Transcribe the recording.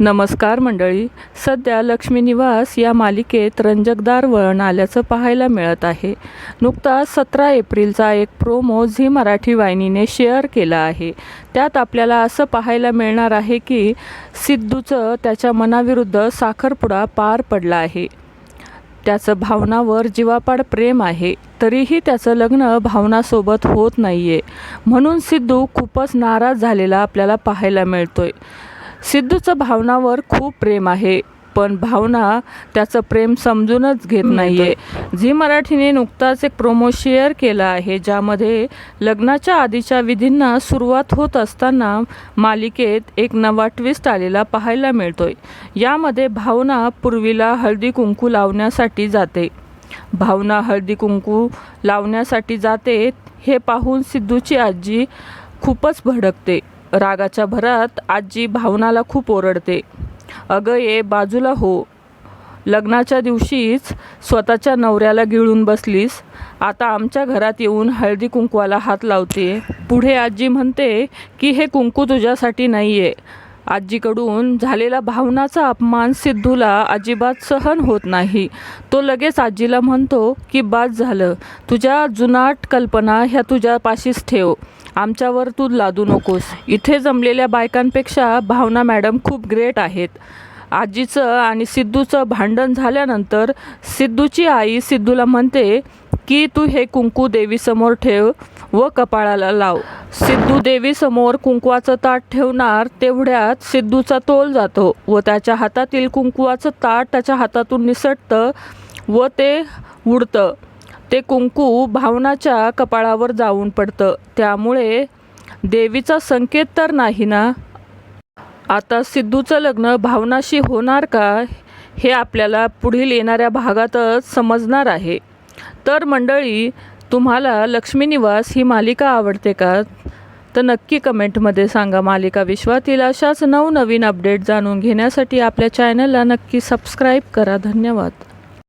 नमस्कार मंडळी सध्या लक्ष्मी निवास या मालिकेत रंजकदार वळण आल्याचं पाहायला मिळत आहे. नुकताच सतरा एप्रिलचा एक प्रोमो झी मराठी वाहिनीने शेअर केला आहे. त्यात आपल्याला असं पाहायला मिळणार आहे की सिद्धूचं त्याच्या मनाविरुद्ध साखरपुडा पार पडला आहे. त्याचं भावनावर जीवापाड प्रेम आहे तरीही त्याचं लग्न भावनासोबत होत नाही आहे म्हणून सिद्धू खूपच नाराज झालेला आपल्याला पाहायला मिळतोय. सिद्धूचं भावनावर खूप प्रेम आहे पण भावना त्याचं प्रेम समजूनच घेत नाही आहे झी मराठीने नुकताच एक प्रोमो शेअर केला आहे ज्यामध्ये लग्नाच्या आधीच्या विधींना सुरुवात होत असताना मालिकेत एक नवा ट्विस्ट आलेला पाहायला मिळतोय. यामध्ये भावना पूर्वीला हळदी कुंकू लावण्यासाठी जाते. भावना हळदी कुंकू लावण्यासाठी जाते हे पाहून सिद्धूची आजी खूपच भडकते. रागाच्या भरात आजी भावनाला खूप ओरडते. अगं ये बाजूला हो. लग्नाच्या दिवशीच स्वतःच्या नवऱ्याला गिळून बसलीस. आता आमच्या घरात येऊन हळदी कुंकवाला हात लावते. पुढे आजी म्हणते की हे कुंकू तुझ्यासाठी नाही आहे आजीकडून झालेला भावनाचा अपमान सिद्धूला अजिबात सहन होत नाही. तो लगेच आजीला म्हणतो की बाद झालं. तुझ्या जुनाट कल्पना ह्या तुझ्यापाशीच ठेव. आमच्यावर तू लादू नकोस. इथे जमलेल्या बायकांपेक्षा भावना मॅडम खूप ग्रेट आहेत. आजीचं आणि सिद्धूचं भांडण झाल्यानंतर सिद्धूची आई सिद्धूला म्हणते की तू हे कुंकू देवीसमोर ठेव व कपाळाला लाव. सिद्धू देवीसमोर कुंकवाचं ताट ठेवणार तेवढ्यात सिद्धूचा तोल जातो व त्याच्या हातातील कुंकवाचं ताट त्याच्या हातातून निसटतं व ते उडतं. ते कुंकू भावनाच्या कपाळावर जाऊन पडतं. त्यामुळे देवीचा संकेत तर नाही ना? आता सिद्धूचं लग्न भावनाशी होणार का हे आपल्याला पुढील येणाऱ्या भागातच समजणार आहे. तर मंडळी तुम्हाला लक्ष्मी निवास ही मालिका आवडते का? तर नक्की कमेंटमध्ये सांगा. मालिका विश्वातील अशाच नवनवीन अपडेट जाणून घेण्यासाठी आपल्या चॅनलला नक्की सबस्क्राईब करा. धन्यवाद.